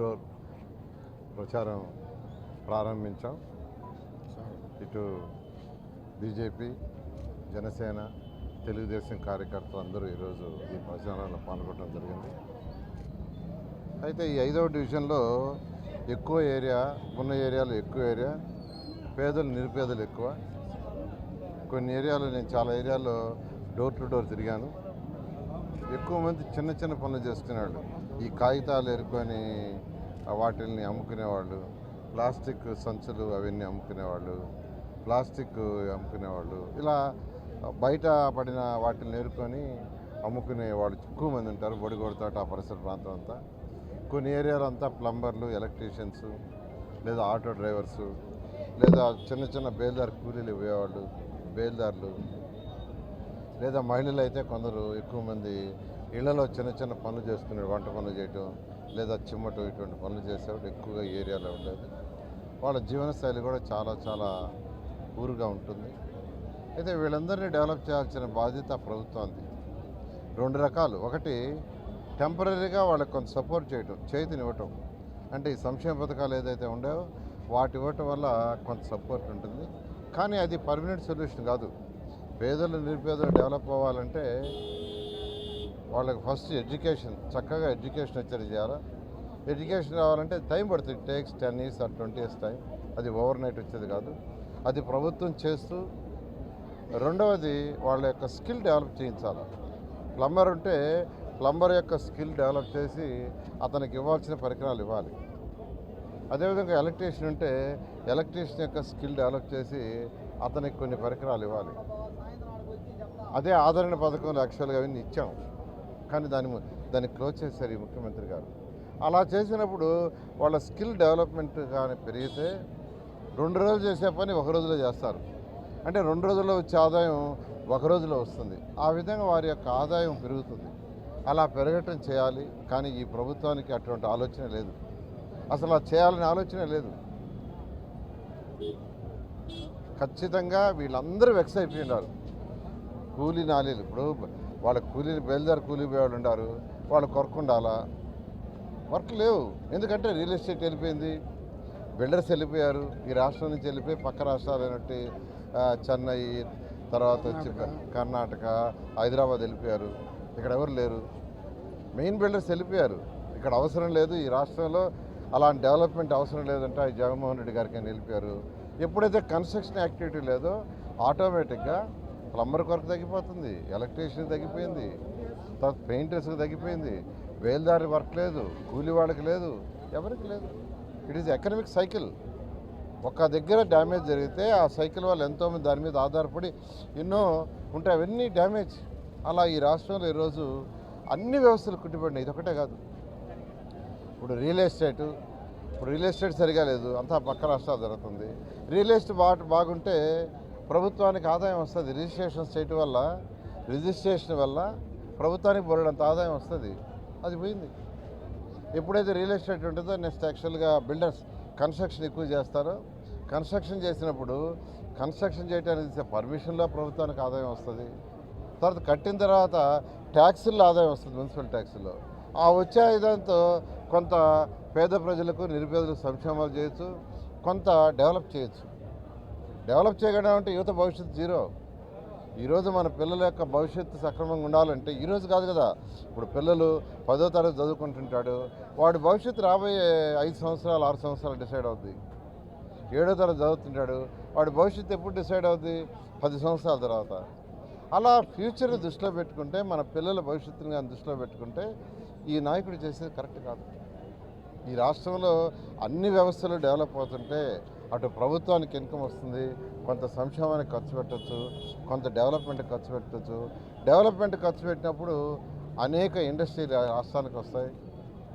Door ప్రచారం ప్రారంభించాం. ఇటు బీజేపీ జనసేన తెలుగుదేశం కార్యకర్తలు అందరూ ఈరోజు ఈ ప్రచారంలో పాల్గొనడం జరిగింది. అయితే ఈ ఐదవ డివిజన్లో ఎక్కువ ఏరియా ఉన్న ఏరియాలో ఎక్కువ ఏరియా పేదలు నిరుపేదలు ఎక్కువ. కొన్ని ఏరియాలో నేను చాలా ఏరియాలో డోర్ టు డోర్ తిరిగాను. ఎక్కువ మంది చిన్న చిన్న పనులు చేసుకునేవాళ్ళు. ఈ కాగితాలు ఎరుకొని ఆ వాటిల్ని అమ్ముకునేవాళ్ళు. ప్లాస్టిక్ సంచులు అవన్నీ అమ్ముకునేవాళ్ళు. ప్లాస్టిక్ అమ్ముకునేవాళ్ళు. ఇలా బయట పడిన వాటిని ఎరుకొని అమ్ముకునే వాళ్ళు ఎక్కువ మంది ఉంటారు. బొడిగొడతాట ఆ పరిసర ప్రాంతం అంతా. కొన్ని ఏరియాలు అంతా ప్లంబర్లు ఎలక్ట్రీషియన్స్ లేదా ఆటో డ్రైవర్సు లేదా చిన్న చిన్న బేల్దార్ కూలీలు ఇవ్వేవాళ్ళు బేల్దార్లు. లేదా మహిళలు అయితే కొందరు ఎక్కువ మంది ఇళ్ళలో చిన్న చిన్న పనులు చేసుకునే వంట పనులు చేయటం లేదా చిమ్మటం ఇటువంటి పనులు చేసేవాడు ఎక్కువగా ఏరియాలో ఉండేది. వాళ్ళ జీవనశైలి కూడా చాలా చాలా ఊరుగా ఉంటుంది. అయితే వీళ్ళందరినీ డెవలప్ చేయాల్సిన బాధ్యత ప్రభుత్వానికి రెండు రకాలు. ఒకటి టెంపరీగా వాళ్ళకి కొంత సపోర్ట్ చేయటం చేతినివ్వటం అంటే ఈ సంక్షేమ పథకాలు ఏదైతే ఉండేవో వాటి ఇవ్వటం వల్ల కొంత సపోర్ట్ ఉంటుంది. కానీ అది పర్మనెంట్ సొల్యూషన్ కాదు. పేదలు నిరుపేదలు డెవలప్ అవ్వాలంటే వాళ్ళకి ఫస్ట్ ఎడ్యుకేషన్ చక్కగా ఎడ్యుకేషన్ వచ్చేది చేయాలి? ఎడ్యుకేషన్ రావాలంటే టైం పడుతుంది. Takes ten years or twenty years time అది ఓవర్ నైట్ వచ్చేది కాదు. అది ప్రభుత్వం చేస్తూ రెండవది వాళ్ళ యొక్క స్కిల్ డెవలప్ చేయించాలి? ప్లంబర్ ఉంటే ప్లంబర్ యొక్క స్కిల్ డెవలప్ చేసి అతనికి ఇవ్వాల్సిన పరికరాలు ఇవ్వాలి. అదేవిధంగా ఎలక్ట్రీషియన్ ఉంటే ఎలక్ట్రీషియన్ యొక్క స్కిల్ డెవలప్ చేసి అతనికి కొన్ని పరికరాలు ఇవ్వాలి. అదే ఆదరణ పథకం యాక్చువల్గా అవన్నీ ఇచ్చాము కానీ దాని ము- దాన్ని క్లోజ్ చేశారు ఈ ముఖ్యమంత్రి గారు. అలా చేసినప్పుడు వాళ్ళ స్కిల్ డెవలప్మెంట్ కానీ పెరిగితే రెండు రోజులు చేసే పని ఒక రోజులో చేస్తారు. అంటే రెండు రోజుల్లో వచ్చే ఆదాయం ఒక రోజులో వస్తుంది. ఆ విధంగా వారి యొక్క ఆదాయం పెరుగుతుంది. అలా పెరగటం చేయాలి కానీ ఈ ప్రభుత్వానికి అటువంటి ఆలోచన లేదు. అసలు అది చేయాలనే ఆలోచన లేదు. ఖచ్చితంగా వీళ్ళందరూ వెక్స్ అయిపోయినారు కూలీ నాలీలు. ఇప్పుడు వాళ్ళ కూలీని బయలుదేరి కూలీ పోయేవాళ్ళు ఉన్నారు వాళ్ళు కొరకుండాలా వర్క్ లేవు. ఎందుకంటే రియల్ ఎస్టేట్ వెళ్ళిపోయింది. బిల్డర్స్ వెళ్ళిపోయారు. ఈ రాష్ట్రం నుంచి వెళ్ళిపోయి పక్క రాష్ట్రాలు అయినట్టు ఆ, చెన్నై తర్వాత వచ్చి కర్ణాటక. హైదరాబాద్ వెళ్ళిపోయారు. ఇక్కడ ఎవరు లేరు? మెయిన్ బిల్డర్స్ వెళ్ళిపోయారు. ఇక్కడ అవసరం లేదు. ఈ రాష్ట్రంలో అలాంటి డెవలప్మెంట్ అవసరం లేదంటే. జగన్మోహన్ రెడ్డి గారికి వెళ్ళిపోయారు. ఎప్పుడైతే కన్స్ట్రక్షన్ యాక్టివిటీ లేదో ఆటోమేటిక్గా ప్లంబర్ కొరకు తగ్గిపోతుంది ఎలక్ట్రీషియన్ తగ్గిపోయింది తర్వాత పెయింటర్స్కి తగ్గిపోయింది వేల్దారి వర్క్ లేదు కూలి వాళ్ళకి లేదు ఎవరికి లేదు. ఇట్ ఈస్ ఎకనమిక్ సైకిల్ ఒక దగ్గర డ్యామేజ్ జరిగితే ఆ సైకిల్ వల్ల ఎంతోమంది దాని మీద ఆధారపడి ఎన్నో ఉంటాయి అవన్నీ డ్యామేజ్. అలా ఈ రాష్ట్రంలో ఈరోజు అన్ని వ్యవస్థలు కుట్టిపడినాయి. ఇదొకటే కాదు. ఇప్పుడు రియల్ ఎస్టేట్ ఇప్పుడు రియల్ ఎస్టేట్ సరిగా లేదు అంతా పక్క రాష్ట్రాలు జరుగుతుంది. రియల్ ఎస్టేట్ బాగా బాగుంటే ప్రభుత్వానికి ఆదాయం వస్తుంది. రిజిస్ట్రేషన్ చేయటం వల్ల రిజిస్ట్రేషన్ వల్ల ప్రభుత్వానికి బోరడంత ఆదాయం వస్తుంది. అది పోయింది. ఎప్పుడైతే రియల్ ఎస్టేట్ ఉంటుందో నెక్స్ట్ యాక్చువల్గా బిల్డర్స్ కన్స్ట్రక్షన్ ఎక్కువ చేస్తారో. కన్స్ట్రక్షన్ చేసినప్పుడు కన్స్ట్రక్షన్ చేయడానికి పర్మిషన్లో ప్రభుత్వానికి ఆదాయం వస్తుంది. తర్వాత కట్టిన తర్వాత ట్యాక్సుల్లో ఆదాయం వస్తుంది మున్సిపల్ ట్యాక్సుల్లో. ఆ వచ్చే ఆదాయంతో కొంత పేద ప్రజలకు నిరుపేదలకు సంక్షేమాలు చేయొచ్చు. కొంత డెవలప్ చేయొచ్చు. డెవలప్ చేయకుండా అంటే యువత భవిష్యత్తు జీరో. ఈరోజు మన పిల్లల యొక్క భవిష్యత్తు సక్రమంగా ఉండాలంటే ఈరోజు కాదు కదా. ఇప్పుడు పిల్లలు పదో తరగతి చదువుకుంటుంటాడు. వాడి భవిష్యత్తు రాబోయే ఐదు సంవత్సరాలు ఆరు సంవత్సరాలు డిసైడ్ అవుద్ది. ఏడో తరగతి చదువుతుంటాడు. వాడి భవిష్యత్తు ఎప్పుడు డిసైడ్ అవుద్ది? పది సంవత్సరాల తర్వాత. అలా ఫ్యూచర్ని దృష్టిలో పెట్టుకుంటే మన పిల్లల భవిష్యత్తుని కానీ దృష్టిలో పెట్టుకుంటే ఈ నాయకుడు చేసేది కరెక్ట్ కాదు. ఈ రాష్ట్రంలో అన్ని వ్యవస్థలు డెవలప్ అవుతుంటే అటు ప్రభుత్వానికి ఇన్కమ్ వస్తుంది కొంత సంక్షేమానికి ఖర్చు పెట్టచ్చు కొంత డెవలప్మెంట్ ఖర్చు పెట్టచ్చు. డెవలప్మెంట్ ఖర్చు పెట్టినప్పుడు అనేక ఇండస్ట్రీ రాష్ట్రానికి వస్తాయి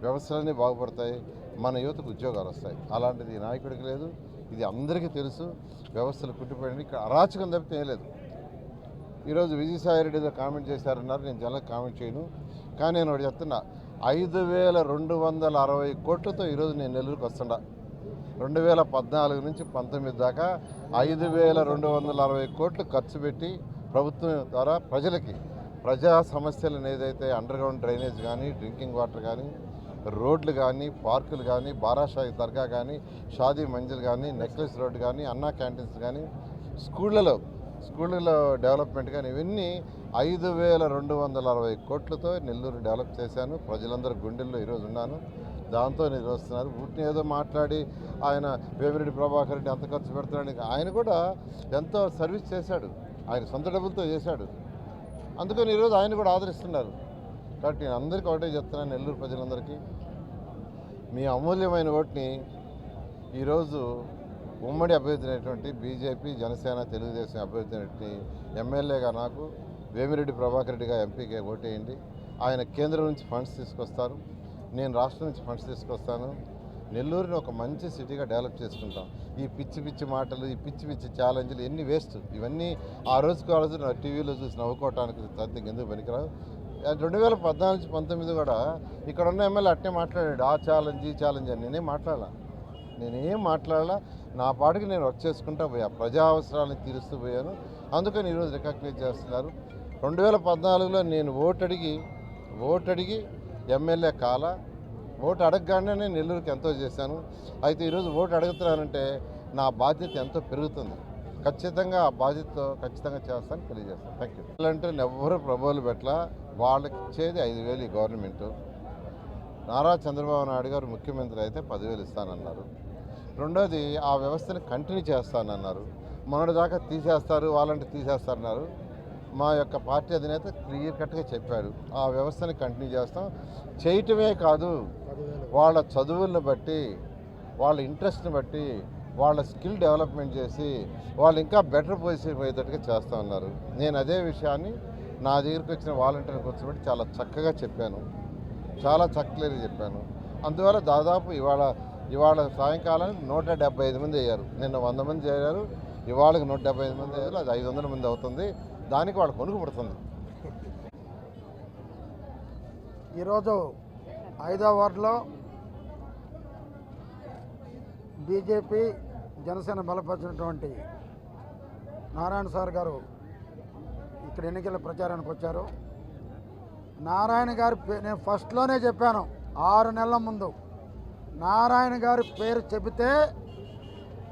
వ్యవస్థలన్నీ బాగుపడతాయి మన యువతకు ఉద్యోగాలు వస్తాయి. అలాంటిది నాయకుడికి లేదు ఇది అందరికీ తెలుసు వ్యవస్థలు కుట్టిపోయింది ఇక్కడ అరాచకం తప్పితే ఏం లేదు. ఈరోజు విజయసాయిరెడ్డి ఏదో కామెంట్ చేశారన్నారు నేను జనాలకు కామెంట్ చేయను. కానీ నేను ఒకటి చెప్తున్నా ఐదు వేల రెండు వందల అరవై కోట్లతో ఈరోజు నేను నెల్లూరుకి వస్తుండా రెండు వేల పద్నాలుగు నుంచి పంతొమ్మిది దాకా ఐదు వేల రెండు వందల అరవై కోట్లు ఖర్చు పెట్టి ప్రభుత్వం ద్వారా ప్రజలకి ప్రజా సమస్యలను ఏదైతే అండర్గ్రౌండ్ డ్రైనేజ్ కానీ డ్రింకింగ్ వాటర్ కానీ రోడ్లు కానీ పార్కులు కానీ బారాషాయి దర్గా కానీ షాదీ మంజిల్ కానీ నెక్లెస్ రోడ్ కానీ అన్నా క్యాంటీన్స్ కానీ స్కూళ్ళలో స్కూళ్ళలో డెవలప్మెంట్ కానీ ఇవన్నీ ఐదు వేల రెండు వందల అరవై కోట్లతో నెల్లూరు డెవలప్ చేశాను. ప్రజలందరూ గుండెల్లో ఈరోజు ఉన్నాను. దాంతో నేను వస్తున్నారు వీటిని ఏదో మాట్లాడి ఆయన వేమిరెడ్డి ప్రభాకర్ రెడ్డి అంత ఖర్చు పెడుతున్నాడు ఆయన కూడా ఎంతో సర్వీస్ చేశాడు. ఆయన సొంత డబ్బులతో చేశాడు. అందుకని ఈరోజు ఆయన కూడా ఆదరిస్తున్నారు. కాబట్టి నేను అందరికీ ఒకటే చెప్తున్నాను నెల్లూరు ప్రజలందరికీ. మీ అమూల్యమైన ఓటుని ఈరోజు ఉమ్మడి అభ్యర్థి అయినటువంటి బీజేపీ జనసేన తెలుగుదేశం అభ్యర్థి అయినటువంటి ఎమ్మెల్యేగా నాకు వేమిరెడ్డి ప్రభాకర్ రెడ్డిగా ఎంపీగా ఓటేయండి. ఆయన కేంద్రం నుంచి ఫండ్స్ తీసుకొస్తారు. నేను రాష్ట్రం నుంచి ఫండ్స్ తీసుకొస్తాను. నెల్లూరుని ఒక మంచి సిటీగా డెవలప్ చేసుకుంటాం. ఈ పిచ్చి పిచ్చి మాటలు ఈ పిచ్చి పిచ్చి ఛాలెంజ్లు ఎన్ని వేస్ట్? ఇవన్నీ ఆ రోజుకు ఆ రోజు నా టీవీలో చూసి నవ్వుకోవటానికి తద్ది ఎందుకు పనికిరావు? రెండు వేల పద్నాలుగు పంతొమ్మిది కూడా ఇక్కడ ఉన్న ఎమ్మెల్యే అట్టే మాట్లాడాడు. ఆ ఛాలెంజ్ ఈ ఛాలెంజ్ అని నేనేం మాట్లాడాల? నేనేం మాట్లాడాలా? నా పాటికి నేను వర్క్ చేసుకుంటా పోయా ప్రజా అవసరాలను తీరుస్తూ పోయాను. అందుకని ఈరోజు రికగ్నైజ్ చేస్తున్నారు. రెండు వేల పద్నాలుగులో నేను ఓటు అడిగి ఓటు అడిగి ఎమ్మెల్యే కాల ఓటు అడగగానే నేను నెల్లూరుకి ఎంతో చేశాను. అయితే ఈరోజు ఓటు అడుగుతున్నానంటే నా బాధ్యత ఎంతో పెరుగుతుంది. ఖచ్చితంగా ఆ బాధ్యతతో ఖచ్చితంగా చేస్తాను తెలియజేస్తాను. థ్యాంక్ యూ అంటే ఎవరు ప్రభువులు పెట్టల వాళ్ళకి ఇచ్చేది ఐదు వేలు ఈ గవర్నమెంట్. నారా చంద్రబాబు నాయుడు గారు ముఖ్యమంత్రి అయితే పదివేలు ఇస్తానన్నారు. రెండోది ఆ వ్యవస్థను కంటిన్యూ చేస్తానన్నారు. మొన్నటి దాకా తీసేస్తారు వాళ్ళంటే తీసేస్తారన్నారు. మా యొక్క పార్టీ అధినేత క్లియర్ కట్గా చెప్పారు ఆ వ్యవస్థని కంటిన్యూ చేస్తాం. చేయటమే కాదు వాళ్ళ చదువులను బట్టి వాళ్ళ ఇంట్రెస్ట్ని బట్టి వాళ్ళ స్కిల్ డెవలప్మెంట్ చేసి వాళ్ళు ఇంకా బెటర్ పొజిషన్ పోయేటట్టుగా చేస్తూ ఉన్నారు. నేను అదే విషయాన్ని నా దగ్గరికి వచ్చిన వాలంటీర్ కూర్చోబెట్టి చాలా చక్కగా చెప్పాను. చాలా చక్కగా చెప్పాను. అందువల్ల దాదాపు ఇవాళ ఇవాళ సాయంకాలానికి నూట డెబ్బై ఐదు మంది అయ్యారు. నిన్న వంద మంది అయ్యారు ఇవాళకి నూట డెబ్బై ఐదు మంది అయ్యారు. అది ఐదు వందల మంది అవుతుంది. దానికి వాళ్ళు కొనుక్కు ఈరోజు ఐదో వార్డులో బీజేపీ జనసేన బలపరిచినటువంటి నారాయణ సార్ గారు ఇక్కడ ఎన్నికల ప్రచారానికి వచ్చారు. నారాయణ గారి పే- నేను ఫస్ట్లోనే చెప్పాను ఆరు నెలల ముందు. నారాయణ గారి పేరు చెబితే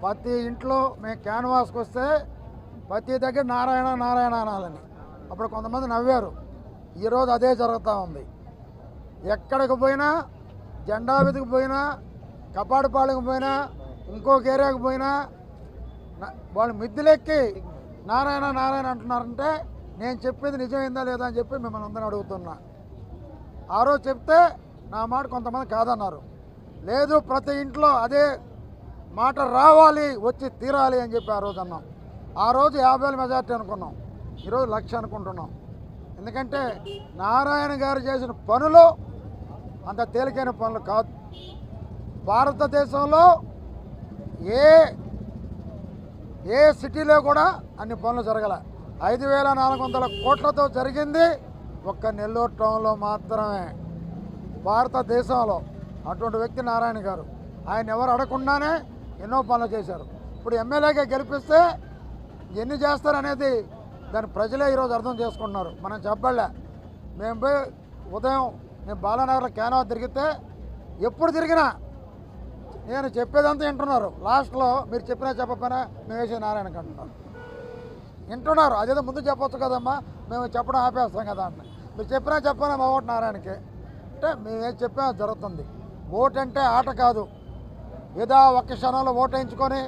ప్రతి ఇంట్లో మేము క్యాన్వాస్కి వస్తే ప్రతి దగ్గర నారాయణ నారాయణ అనాలని. అప్పుడు కొంతమంది నవ్వారు. ఈరోజు అదే జరుగుతూ ఉంది. ఎక్కడికి పోయినా జెండా విధికి పోయినా కపాడపాళెకి పోయినా ఇంకొక ఏరియాకి పోయినా వాళ్ళు మిద్దులెక్కి నారాయణ నారాయణ అంటున్నారంటే నేను చెప్పేది నిజమైందా లేదా అని చెప్పి మిమ్మల్ని అందరిని అడుగుతున్నా. ఆ రోజు చెప్తే నా మాట కొంతమంది కాదన్నారు. లేదు ప్రతి ఇంట్లో అదే మాట రావాలి వచ్చి తీరాలి అని చెప్పి ఆ రోజు అన్నాం. ఆ రోజు యాభై వేల మెజార్టీ అనుకున్నాం. ఈరోజు లక్ష అనుకుంటున్నాం. ఎందుకంటే నారాయణ గారు చేసిన పనులు అంత తేలికైన పనులు కాదు. భారతదేశంలో ఏ ఏ సిటీలో కూడా అన్ని పనులు జరగల. ఐదు వేల నాలుగు వందల కోట్లతో జరిగింది ఒక్క నెల్లూరు టౌన్లో మాత్రమే. భారతదేశంలో అటువంటి వ్యక్తి నారాయణ గారు. ఆయన ఎవరు అడగకుండానే ఎన్నో పనులు చేశారు. ఇప్పుడు ఎమ్మెల్యేగా గెలిపిస్తే ఎన్ని చేస్తారనేది దాని ప్రజలే ఈరోజు అర్థం చేసుకుంటున్నారు. మనం చెప్పలే మేము పోయి ఉదయం నేను బాలానగర్లో కేనవా తిరిగితే ఎప్పుడు తిరిగినా నేను చెప్పేదంతా వింటున్నారు. లాస్ట్లో మీరు చెప్పినా చెప్పకపోయినా మేము వేసే నారాయణకి అంటున్నారు వింటున్నారు. అదేదో ముందు చెప్పొచ్చు కదమ్మా మేము చెప్పడం ఆపేస్తాం కదా అంటే మీరు చెప్పినా చెప్పినా మా ఓటు నారాయణకి. అంటే మేమేం ఏం చెప్పినా అది జరుగుతుంది. ఓటు అంటే ఆట కాదు. ఏదో ఒక్క క్షణంలో ఓటు వేయించుకొని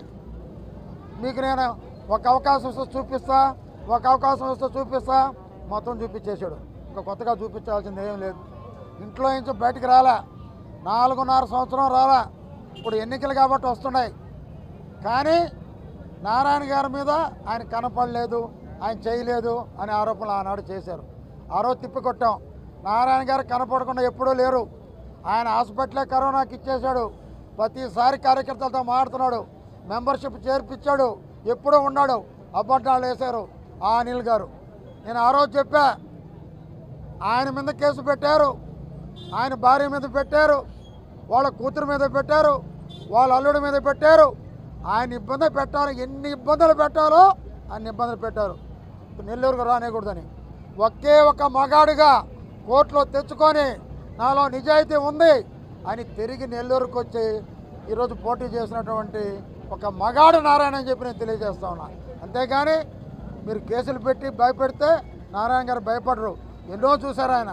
మీకు నేను ఒక అవకాశం వస్తే చూపిస్తా ఒక అవకాశం వస్తే చూపిస్తా. మొత్తం చూపించేశాడు. ఇంకా కొత్తగా చూపించాల్సింది ఏం లేదు. ఇంట్లో నుంచి బయటికి రాలా. నాలుగున్నర సంవత్సరం రాలా. ఇప్పుడు ఎన్నికలు కాబట్టి వస్తున్నాయి. కానీ నారాయణ గారి మీద ఆయన కనపడలేదు ఆయన చేయలేదు అనే ఆరోపణలు ఆనాడు చేశారు. ఆ రోజు తిప్పికొట్టాం నారాయణ గారు కనపడకుండా ఎప్పుడూ లేరు. ఆయన హాస్పిటలే కరోనాకి ఇచ్చేశాడు. ప్రతిసారి కార్యకర్తలతో మాడుతున్నాడు మెంబర్షిప్ చేర్పించాడు. ఎప్పుడూ ఉన్నాడు. అబద్ధాలు వేశారు ఆ అనిల్ గారు. నేను ఆ రోజు చెప్పా ఆయన మీద కేసు పెట్టారు ఆయన భార్య మీద పెట్టారు వాళ్ళ కూతురు మీద పెట్టారు వాళ్ళ అల్లుడి మీద పెట్టారు. ఆయన ఇబ్బంది పెట్టాలి ఎన్ని ఇబ్బందులు పెట్టాలో అన్ని ఇబ్బందులు పెట్టారు. నెల్లూరుకు రానేకూడదని ఒకే ఒక మగాడిగా కోర్టులో తెచ్చుకొని నాలో నిజాయితీ ఉంది అని తిరిగి నెల్లూరుకు వచ్చి ఈరోజు పోటీ చేసినటువంటి ఒక మగాడు నారాయణ అని చెప్పి నేను తెలియజేస్తా ఉన్నా. అంతేగాని మీరు కేసులు పెట్టి భయపెడితే నారాయణ గారు భయపడరు. ఎన్నో చూశారు ఆయన.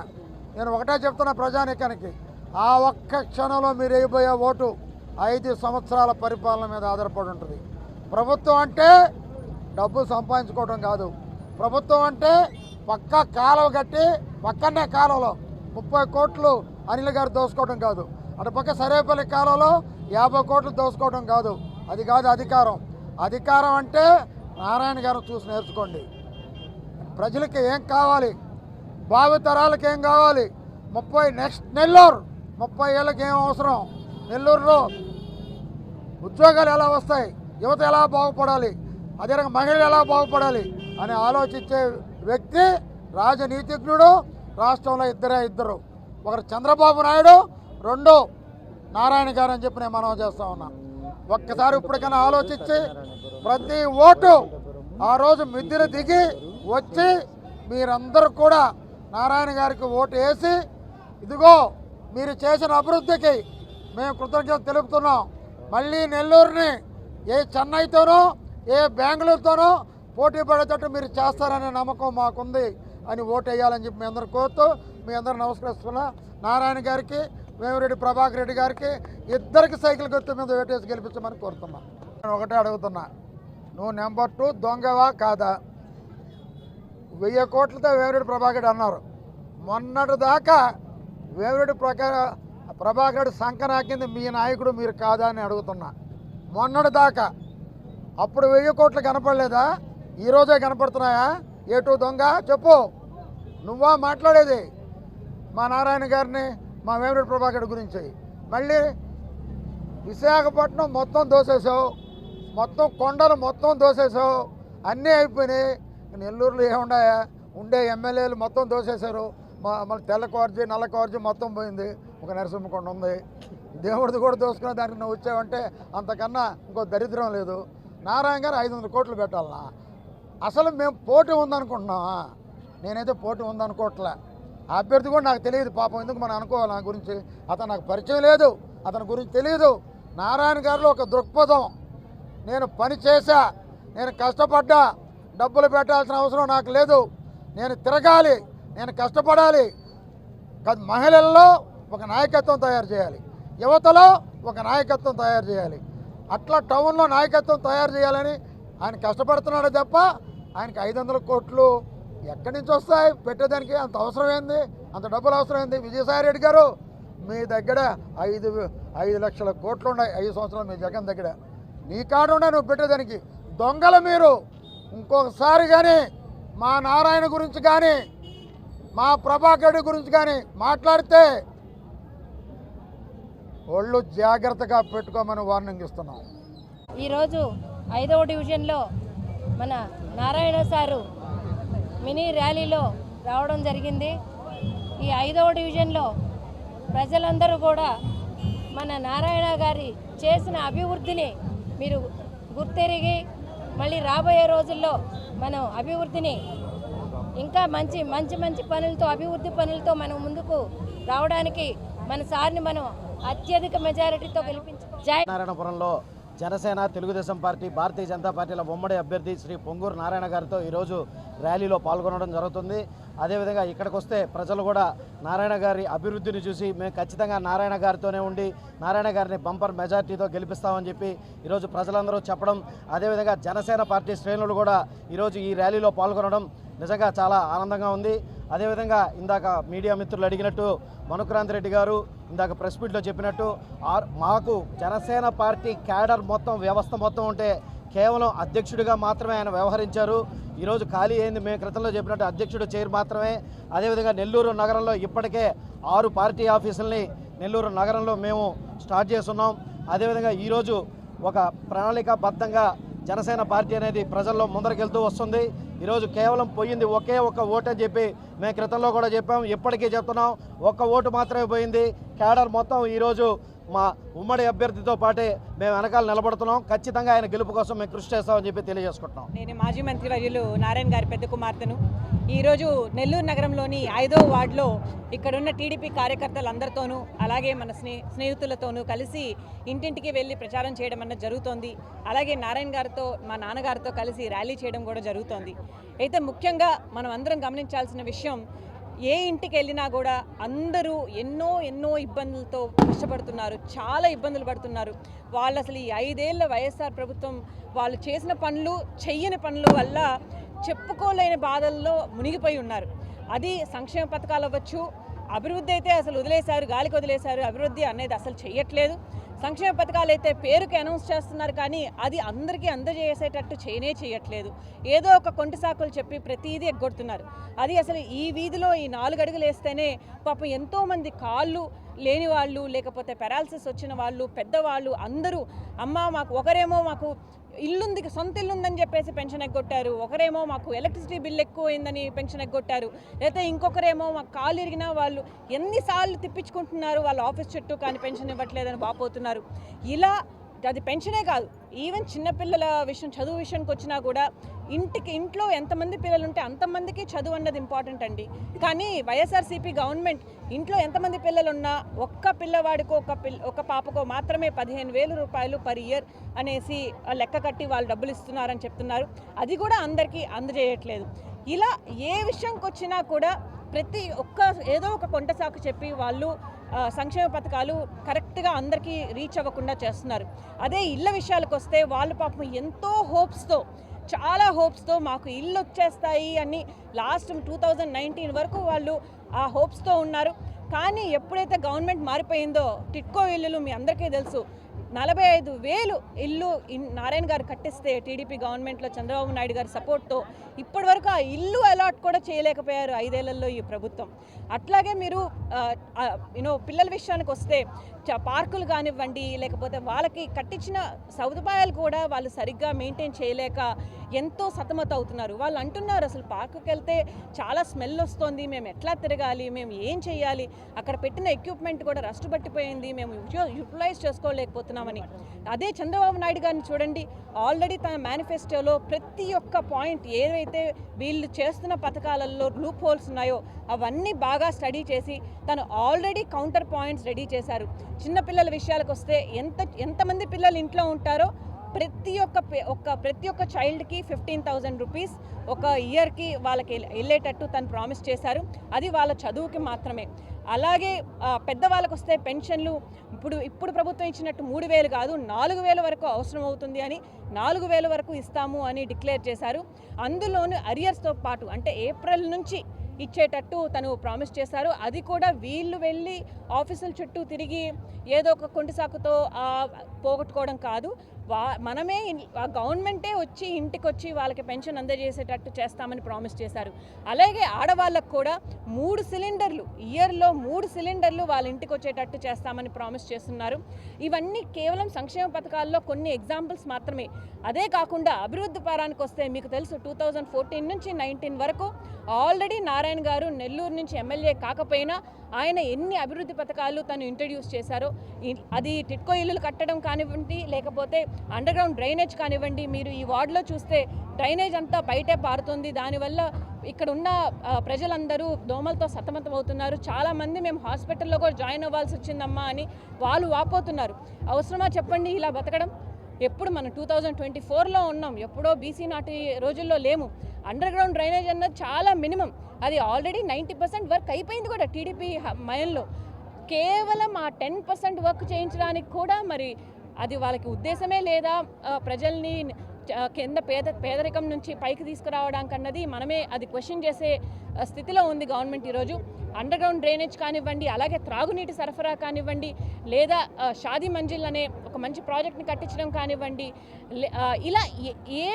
నేను ఒకటే చెప్తున్నా ప్రజానీకానికి ఆ ఒక్క క్షణంలో మీరు వేయబోయే ఓటు ఐదు సంవత్సరాల పరిపాలన మీద ఆధారపడి ఉంటుంది. ప్రభుత్వం అంటే డబ్బు సంపాదించుకోవడం కాదు. ప్రభుత్వం అంటే పక్క కాలువ కట్టి పక్కనే కాలువలో ముప్పై కోట్లు అనిల్ గారు దోసుకోవడం కాదు. అటు పక్క సరేపల్లి కాలువలో యాభై కోట్లు దోసుకోవడం కాదు. అది కాదు అధికారం. అధికారం అంటే నారాయణ గారు చూసి నేర్చుకోండి. ప్రజలకి ఏం కావాలి? భావితరాలకు ఏం కావాలి? ముప్పై నెక్స్ట్ నెల్లూరు ముప్పై ఏళ్ళకి ఏం అవసరం? నెల్లూరులో ఉద్యోగాలు ఎలా వస్తాయి? యువత ఎలా బాగుపడాలి? అదేవిధంగా మహిళలు ఎలా బాగుపడాలి? అని ఆలోచించే వ్యక్తి రాజనీతిజ్ఞుడు రాష్ట్రంలో ఇద్దరే ఇద్దరు. ఒకరు చంద్రబాబు నాయుడు రెండు నారాయణ గారు అని చెప్పి నేను మనం చేస్తా ఉన్నాను ఒక్కసారి ఇప్పటికైనా ఆలోచించి ప్రతి ఓటు ఆ రోజు మిద్దిన దిగి వచ్చి మీరందరూ కూడా నారాయణ గారికి ఓటు వేసి ఇదిగో మీరు చేసిన అభివృద్ధికి మేము కృతజ్ఞత తెలుపుతున్నాం. మళ్ళీ నెల్లూరుని ఏ చెన్నైతోనో ఏ బెంగళూరుతోనో పోటీ పడేటట్టు మీరు చేస్తారనే నమ్మకం మాకుంది అని ఓటు వేయాలని చెప్పి మీ అందరు కోరుతూ మీ అందరూ నమస్కరిస్తున్నా. నారాయణ గారికి వేమిరెడ్డి ప్రభాకర్ రెడ్డి గారికి ఇద్దరికి సైకిల్ గుర్తు మీద ఓటేసి గెలిపించమని కోరుతున్నా. నేను ఒకటే అడుగుతున్నా నువ్వు నెంబర్ టూ దొంగవా కాదా? వెయ్యి కోట్లతో వేమిరెడ్డి ప్రభాకర్ అన్నారు. మొన్నటి దాకా వేమిరెడ్డి ప్రకా ప్రభాకర్ రెడ్డి సంకనాకింది మీ నాయకుడు మీరు కాదా అని అడుగుతున్నా. మొన్నటి దాకా అప్పుడు వెయ్యి కోట్లు కనపడలేదా? ఈరోజే కనపడుతున్నాయా? ఏటు దొంగ? చెప్పు. నువ్వా మాట్లాడేది? మా నారాయణ గారిని మా వేమిరెడ్డి ప్రభాకర్ గురించి. మళ్ళీ విశాఖపట్నం మొత్తం దోసేసావు మొత్తం కొండలు మొత్తం దోసేసావు అన్నీ అయిపోయినాయి. నెల్లూరులో ఏముండాయా? ఉండే ఎమ్మెల్యేలు మొత్తం దోసేశారు మా మన తెల్ల కార్జీ నల్ల మొత్తం పోయింది. ఒక నరసింహకొండ ఉంది. దేవుడిది కూడా దోసుకున్న దానికి నువ్వు వచ్చావంటే అంతకన్నా ఇంకో దరిద్రం లేదు. నారాయణ గారు ఐదు వందల కోట్లు పెట్టాలన్నా. అసలు మేము పోటీ ఉందనుకుంటున్నామా? నేనైతే పోటీ ఉందనుకోవట్లే. ఆ అభ్యర్థి కూడా నాకు తెలియదు పాపం ఎందుకు మనం అనుకోవాలి నా గురించి. అతను నాకు పరిచయం లేదు అతని గురించి తెలియదు నారాయణ గారిలో ఒక దృక్పథం. నేను పని చేశా నేను కష్టపడ్డా డబ్బులు పెట్టాల్సిన అవసరం నాకు లేదు. నేను తిరగాలి నేను కష్టపడాలి. మహిళల్లో ఒక నాయకత్వం తయారు చేయాలి. యువతలో ఒక నాయకత్వం తయారు చేయాలి. అట్లా టౌన్లో నాయకత్వం తయారు చేయాలని ఆయన కష్టపడుతున్నాడు తప్ప ఆయనకి ఐదు కోట్లు ఎక్కడి నుంచి వస్తాయి? పెట్టేదానికి అంత అవసరం ఏంది అంత డబ్బులు అవసరం ఏంది విజయసాయి రెడ్డి గారు మీ దగ్గర ఐదు ఐదు లక్షల కోట్లు ఉన్నాయి ఐదు సంవత్సరాలు మీ జగన్ దగ్గర. నీ కాడ నువ్వు పెట్టేదానికి. దొంగలు మీరు. ఇంకొకసారి కానీ మా నారాయణ గురించి కానీ మా ప్రభాకర్ రెడ్డి గురించి కానీ మాట్లాడితే ఒళ్ళు జాగ్రత్తగా పెట్టుకోమని వార్నింగ్ ఇస్తున్నాం. ఈరోజు ఐదవ డివిజన్లో మన నారాయణ సారు మినీ ర్యాలీలో రావడం జరిగింది. ఈ ఐదవ డివిజన్లో ప్రజలందరూ కూడా మన నారాయణ గారి చేసిన అభివృద్ధిని మీరు గుర్తెరిగి మళ్ళీ రాబోయే రోజుల్లో మనం అభివృద్ధిని ఇంకా మంచి మంచి మంచి పనులతో అభివృద్ధి పనులతో మనం ముందుకు రావడానికి మన సార్ని మనం అత్యధిక మెజారిటీతో గెలిపించుకో జై నారాయణపురంలో జనసేన తెలుగుదేశం పార్టీ భారతీయ జనతా పార్టీల ఉమ్మడి అభ్యర్థి శ్రీ పొంగూరు నారాయణ గారితో ఈరోజు ర్యాలీలో పాల్గొనడం జరుగుతుంది. అదేవిధంగా ఇక్కడికి వస్తే ప్రజలు కూడా నారాయణ గారి అభివృద్ధిని చూసి మేము ఖచ్చితంగా నారాయణ గారితోనే ఉండి నారాయణ గారిని బంపర్ మెజార్టీతో గెలిపిస్తామని చెప్పి ఈరోజు ప్రజలందరూ చెప్పడం. అదేవిధంగా జనసేన పార్టీ శ్రేణులు కూడా ఈరోజు ఈ ర్యాలీలో పాల్గొనడం. నిజంగా చాలా ఆనందంగా ఉంది. అదేవిధంగా ఇందాక మీడియా మిత్రులు అడిగినట్టు మనుక్రాంత్ రెడ్డి గారు ఇందాక ప్రెస్ మీట్లో చెప్పినట్టు ఆర్- మాకు జనసేన పార్టీ క్యాడర్ మొత్తం వ్యవస్థ మొత్తం ఉంటే కేవలం అధ్యక్షుడిగా మాత్రమే ఆయన వ్యవహరించారు. ఈరోజు ఖాళీ అయింది. మేము క్రితంలో చెప్పినట్టు అధ్యక్షుడు చైర్ మాత్రమే. అదేవిధంగా నెల్లూరు నగరంలో ఇప్పటికే ఆరు పార్టీ ఆఫీసుల్ని నెల్లూరు నగరంలో మేము స్టార్ట్ చేస్తున్నాం. అదేవిధంగా ఈరోజు ఒక ప్రణాళికాబద్ధంగా జనసేన పార్టీ అనేది ప్రజల్లో ముందరకెళ్తూ వస్తుంది. ఈరోజు కేవలం పోయింది ఒకే ఒక్క ఓటు అని చెప్పి మేము క్రితంలో కూడా చెప్పాం. ఇప్పటికీ చెప్తున్నాం. ఒక్క ఓటు మాత్రమే పోయింది. క్యాడర్ మొత్తం ఈరోజు మా ఉమ్మడి అభ్యర్థితో పాటే మేము వెనకాల నిలబడుతున్నాం. ఖచ్చితంగా ఆయన గెలుపు కోసం మేము కృషి చేస్తామని చెప్పి తెలియజేసుకుంటున్నాం. నేను మాజీ మంత్రి వర్యులు నారాయణ గారి పెద్ద కుమార్తెను. ఈరోజు నెల్లూరు నగరంలోని ఐదో వార్డులో ఇక్కడున్న టీడీపీ కార్యకర్తలందరితోనూ అలాగే మన స్నే స్నేహితులతోనూ కలిసి ఇంటింటికి వెళ్ళి ప్రచారం చేయడం అన్నది జరుగుతోంది. అలాగే నారాయణ గారితో మా నాన్నగారితో కలిసి ర్యాలీ చేయడం కూడా జరుగుతోంది. అయితే ముఖ్యంగా మనం అందరం గమనించాల్సిన విషయం ఏ ఇంటికి వెళ్ళినా కూడా అందరూ ఎన్నో ఎన్నో ఇబ్బందులతో కష్టపడుతున్నారు. చాలా ఇబ్బందులు పడుతున్నారు. వాళ్ళు అసలు ఈ ఐదేళ్ళ వైఎస్ఆర్ ప్రభుత్వం వాళ్ళు చేసిన పనులు చెయ్యని పనుల వల్ల చెప్పుకోలేని బాధల్లో మునిగిపోయి ఉన్నారు. అది సంక్షేమ పథకాలు అవ్వచ్చు అభివృద్ధి అయితే అసలు వదిలేశారు గాలికి వదిలేశారు. అభివృద్ధి అనేది అసలు చెయ్యట్లేదు. సంక్షేమ పథకాలు అయితే పేరుకి అనౌన్స్ చేస్తున్నారు కానీ అది అందరికీ అందజేసేటట్టు చేయనే చేయట్లేదు. ఏదో ఒక కొంటి సాకులు చెప్పి ప్రతిదీ ఎగ్గొడుతున్నారు. అది అసలు ఈ వీధిలో ఈ నాలుగు అడుగులు వేస్తేనే పాపం ఎంతోమంది కాళ్ళు లేని వాళ్ళు లేకపోతే పెరాలసిస్ వచ్చిన వాళ్ళు పెద్దవాళ్ళు అందరూ అమ్మ మాకు ఒకరేమో మాకు ఇల్లుంది సొంత ఇల్లు ఉందని చెప్పేసి పెన్షన్ ఎగ్గొట్టారు. ఒకరేమో మాకు ఎలక్ట్రిసిటీ బిల్ ఎక్కువైందని పెన్షన్ ఎగ్గొట్టారు. లేకపోతే ఇంకొకరేమో మాకు కాలు ఇరిగినా వాళ్ళు ఎన్నిసార్లు తిప్పించుకుంటున్నారు వాళ్ళ ఆఫీస్ చుట్టూ కానీ పెన్షన్ ఇవ్వట్లేదని వాపోతున్నారు. ఇలా అది పెన్షనే కాదు. ఈవెన్ చిన్నపిల్లల విషయం చదువు విషయానికి వచ్చినా కూడా ఇంటికి ఇంట్లో ఎంతమంది పిల్లలు ఉంటే అంతమందికి చదువు అన్నది ఇంపార్టెంట్ అండి. కానీ వైఎస్ఆర్సీపీ గవర్నమెంట్ ఇంట్లో ఎంతమంది పిల్లలు ఉన్నా ఒక్క పిల్లవాడికో ఒక పిల్ల ఒక పాపకో మాత్రమే పదిహేను వేల రూపాయలు పర్ ఇయర్ అనేసి లెక్క కట్టి వాళ్ళు డబ్బులు ఇస్తున్నారని చెప్తున్నారు. అది కూడా అందరికీ అందజేయట్లేదు. ఇలా ఏ విషయంకి వచ్చినా కూడా ప్రతి ఒక్క ఏదో ఒక కొంట సాకు చెప్పి వాళ్ళు సంక్షేమ పథకాలు కరెక్ట్గా అందరికీ రీచ్ అవ్వకుండా చేస్తున్నారు. అదే ఇళ్ళ విషయాలకు వస్తే వాళ్ళు పాపం ఎంతో హోప్స్తో చాలా హోప్స్తో మాకు ఇల్లు వచ్చేస్తాయి అని లాస్ట్ టూ థౌజండ్ నైన్టీన్ వరకు వాళ్ళు ఆ హోప్స్తో ఉన్నారు. కానీ ఎప్పుడైతే గవర్నమెంట్ మారిపోయిందో టిట్కో ఇల్లులు మీ అందరికీ తెలుసు నలభై ఐదు వేలు ఇల్లు ఇన్- నారాయణ గారు కట్టిస్తే టీడీపీ గవర్నమెంట్లో చంద్రబాబు నాయుడు గారి సపోర్ట్తో ఇప్పటివరకు ఆ ఇల్లు అలాట్ కూడా చేయలేకపోయారు ఐదేళ్ళలో ఈ ప్రభుత్వం. అట్లాగే మీరు యూనో పిల్లల విషయానికి వస్తే పార్కులు కానివ్వండి లేకపోతే వాళ్ళకి కట్టించిన సదుపాయాలు కూడా వాళ్ళు సరిగ్గా మెయింటైన్ చేయలేక ఎంతో సతమత అవుతున్నారు. వాళ్ళు అంటున్నారు అసలు పార్కుకి వెళ్తే చాలా స్మెల్ వస్తుంది మేము ఎట్లా తిరగాలి మేము ఏం చేయాలి అక్కడ పెట్టిన ఎక్విప్మెంట్ కూడా రస్ట్ పట్టిపోయింది మేము యూటిలైజ్ చేసుకోలేకపోతున్నామని అదే చంద్రబాబు నాయుడు గారిని చూడండి ఆల్రెడీ తన మేనిఫెస్టోలో ప్రతి ఒక్క పాయింట్ ఏదైతే వీళ్ళు చేస్తున్న పథకాలలో లూప్ హోల్స్ ఉన్నాయో అవన్నీ బాగా స్టడీ చేసి తను ఆల్రెడీ కౌంటర్ పాయింట్స్ రెడీ చేశారు. చిన్నపిల్లల విషయాలకు వస్తే ఎంత ఎంతమంది పిల్లలు ఇంట్లో ఉంటారో ప్రతి ఒక్క ఒక్క ప్రతి ఒక్క చైల్డ్కి ఫిఫ్టీన్ థౌజండ్ రూపీస్ ఒక ఇయర్కి వాళ్ళకి వెళ్ళేటట్టు తను ప్రామిస్ చేశారు. అది వాళ్ళ చదువుకి మాత్రమే. అలాగే పెద్దవాళ్ళకు వస్తే పెన్షన్లు ఇప్పుడు ఇప్పుడు ప్రభుత్వం ఇచ్చినట్టు మూడు వేలు కాదు నాలుగు వేల వరకు అవసరం అవుతుంది అని నాలుగు వేల వరకు ఇస్తాము అని డిక్లేర్ చేశారు. అందులోనూ అరియర్స్తో పాటు అంటే ఏప్రిల్ నుంచి ఇచ్చేటట్టు తను ప్రామిస్ చేశారు. అది కూడా వీళ్ళు వెళ్ళి ఆఫీసుల చుట్టూ తిరిగి ఏదో ఒక కొంటి సాకుతో పోగొట్టుకోవడం కాదు. వా మనమే ఆ గవర్నమెంటే వచ్చి ఇంటికి వచ్చి వాళ్ళకి పెన్షన్ అందజేసేటట్టు చేస్తామని ప్రామిస్ చేశారు. అలాగే ఆడవాళ్ళకు కూడా మూడు సిలిండర్లు ఇయర్లో మూడు సిలిండర్లు వాళ్ళ ఇంటికి వచ్చేటట్టు చేస్తామని ప్రామిస్ చేస్తున్నారు. ఇవన్నీ కేవలం సంక్షేమ పథకాల్లో కొన్ని ఎగ్జాంపుల్స్ మాత్రమే. అదే కాకుండా అభివృద్ధి పరానికి వస్తే మీకు తెలుసు టూ థౌజండ్ ఫోర్టీన్ నుంచి నైన్టీన్ వరకు ఆల్రెడీ నారాయణ గారు నెల్లూరు నుంచి ఎమ్మెల్యే కాకపోయినా ఆయన ఎన్ని అభివృద్ధి పథకాలు తను ఇంట్రడ్యూస్ చేశారో అది టిట్కో ఇల్లులు కట్టడం కానివ్వండి లేకపోతే అండర్ గ్రౌండ్ డ్రైనేజ్ కానివ్వండి మీరు ఈ వార్డులో చూస్తే డ్రైనేజ్ అంతా బయటే పారుతుంది. దానివల్ల ఇక్కడ ఉన్న ప్రజలందరూ దోమలతో సతమతం అవుతున్నారు చాలామంది మేము హాస్పిటల్లో కూడా జాయిన్ అవ్వాల్సి వచ్చిందమ్మా అని వాళ్ళు వాపోతున్నారు. అవసరమా చెప్పండి ఇలా బతకడం? ఎప్పుడు మనం టూ థౌజండ్ ట్వంటీ ఫోర్లో ఉన్నాం. ఎప్పుడో బీసీ నాటి రోజుల్లో లేము. అండర్ గ్రౌండ్ డ్రైనేజ్ అన్నది చాలా మినిమం అది ఆల్రెడీ నైంటీ పర్సెంట్ వర్క్ అయిపోయింది కూడా టీడీపీ మయంలో. కేవలం ఆ టెన్ పర్సెంట్ వర్క్ చేయించడానికి కూడా మరి అది వాళ్ళకి ఉద్దేశమే లేదా ప్రజల్ని కింద పేద పేదరికం నుంచి పైకి తీసుకురావడానికి అన్నది మనమే అది క్వశ్చన్ చేసే స్థితిలో ఉంది గవర్నమెంట్ ఈరోజు. అండర్ గ్రౌండ్ డ్రైనేజ్ కానివ్వండి అలాగే త్రాగునీటి సరఫరా కానివ్వండి లేదా షాదీ మంజిల్ అనే ఒక మంచి ప్రాజెక్ట్ని కట్టించడం కానివ్వండి లే- ఇలా ఏ- ఏ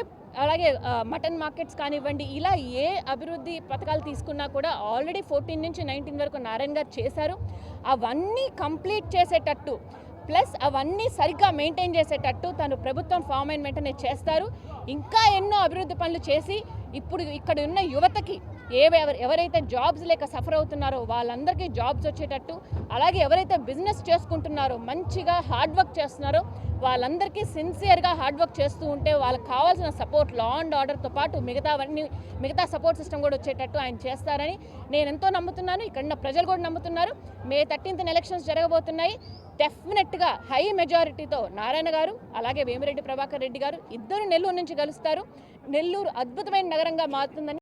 అలాగే మటన్ మార్కెట్స్ కానివ్వండి ఇలా ఏ అభివృద్ధి పథకాలు తీసుకున్నా కూడా ఆల్రెడీ ఫోర్టీన్ నుంచి నైన్టీన్ వరకు నారాయణ గారు చేశారు. అవన్నీ కంప్లీట్ చేసేటట్టు ప్లస్ అవన్నీ సరిగ్గా మెయింటైన్ చేసేటట్టు తను ప్రభుత్వం ఫామ్ అయిన వెంటనే చేస్తారు. ఇంకా ఎన్నో అభివృద్ధి పనులు చేసి ఇప్పుడు ఇక్కడ ఉన్న యువతకి ఏ ఎవరైతే జాబ్స్ లేక సఫర్ అవుతున్నారో వాళ్ళందరికీ జాబ్స్ వచ్చేటట్టు అలాగే ఎవరైతే బిజినెస్ చేసుకుంటున్నారో మంచిగా హార్డ్ వర్క్ చేస్తున్నారో వాళ్ళందరికీ సిన్సియర్గా హార్డ్ వర్క్ చేస్తూ ఉంటే వాళ్ళకి కావాల్సిన సపోర్ట్ లా అండ్ ఆర్డర్తో పాటు మిగతావన్నీ మిగతా సపోర్ట్ సిస్టమ్ కూడా వచ్చేటట్టు ఆయన చేస్తారని నేను ఎంతో నమ్ముతున్నాను. ఇక్కడన్న ప్రజలు కూడా నమ్ముతున్నారు. మే థర్టీన్త్ ఎలక్షన్స్ జరగబోతున్నాయి. డెఫినెట్గా హై మెజారిటీతో నారాయణ గారు అలాగే వేమిరెడ్డి ప్రభాకర్ రెడ్డి గారు ఇద్దరు నెల్లూరు నుంచి కలుస్తారు నెల్లూరు అద్భుతమైన నగరంగా మారుతుందని